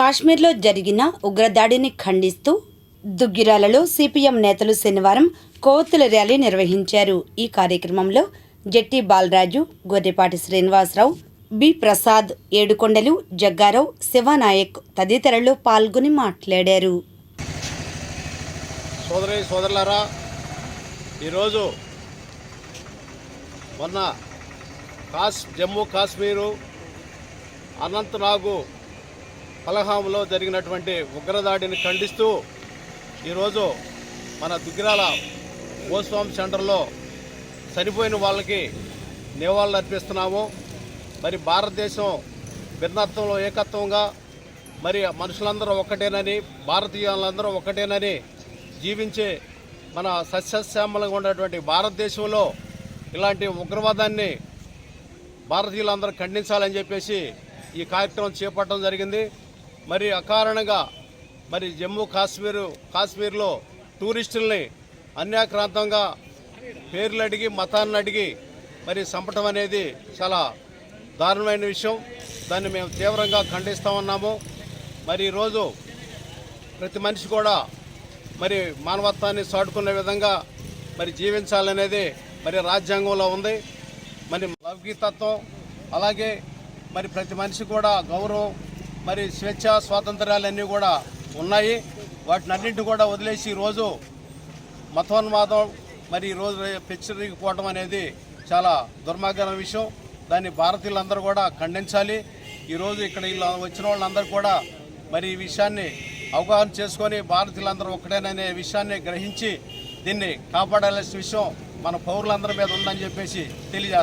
కాశ్మీర్లో జరిగిన ఉగ్రదాడిని ఖండిస్తూ దుగ్గిరాలలో సిపిఎం నేతలు శనివారం కోతుల ర్యాలీ నిర్వహించారు. ఈ కార్యక్రమంలో జట్టి బాలరాజు గొర్రెపాటి శ్రీనివాసరావు బి ప్రసాద్ ఏడుకొండలు జగ్గారావు శివనాయక్ తదితరులు పాల్గొని మాట్లాడారు. సోదరి సోదరులారా ఈరోజు మొన్న కాశ్ జమ్మూ కాశ్మీరు అనంతనాగు పలహాంలో జరిగినటువంటి ఉగ్రదాడిని ఖండిస్తూ ఈరోజు మన దుగ్గిరాల గోస్వామి సెంటర్లో చనిపోయిన వాళ్ళకి నివాళులు అర్పిస్తున్నాము. మరి భారతదేశం భిన్నత్వంలో ఏకత్వంగా మరి మనుషులందరూ ఒక్కటేనని భారతీయులందరూ ఒక్కటేనని జీవించే మన సస్యశ్యామలంగా ఉన్నటువంటి భారతదేశంలో ఇలాంటి ఉగ్రవాదాన్ని భారతీయులందరూ ఖండించాలని చెప్పేసి ఈ కార్యక్రమం చేపట్టడం జరిగింది. మరి అకారణంగా మరి జమ్మూ కాశ్మీర్ కాశ్మీర్లో టూరిస్టుల్ని అన్యాక్రాంతంగా పేర్లు అడిగి మతాన్ని అడిగి మరి చంపటం అనేది చాలా దారుణమైన విషయం. దాన్ని మేము తీవ్రంగా ఖండిస్తూ ఉన్నాము. మరి ఈరోజు ప్రతి మనిషి కూడా మరి మానవత్వాన్ని చాటుకునే విధంగా మరి జీవించాలనేది మరి రాజ్యాంగంలో ఉంది. మరి లౌకికతత్వం అలాగే మరి ప్రతి మనిషి కూడా గౌరవం మరి స్వేచ్ఛ స్వాతంత్ర్యాలన్నీ కూడా ఉన్నాయి. వాటిని అన్నింటిని కూడా వదిలేసి ఈరోజు మతోన్మాదం మరి ఈరోజు పెచ్చరిగిపోవడం అనేది చాలా దుర్మార్గమైన విషయం. దాన్ని భారతీయులందరూ కూడా ఖండించాలి. ఈరోజు ఇక్కడ ఇలా వచ్చిన వాళ్ళందరూ కూడా మరి ఈ విషయాన్ని అవగాహన చేసుకొని భారతీయులందరూ ఒక్కటేననే విషయాన్ని గ్రహించి దీన్ని కాపాడాల్సిన విషయం మన పౌరులందరి మీద ఉందని చెప్పేసి తెలియజేస్తాం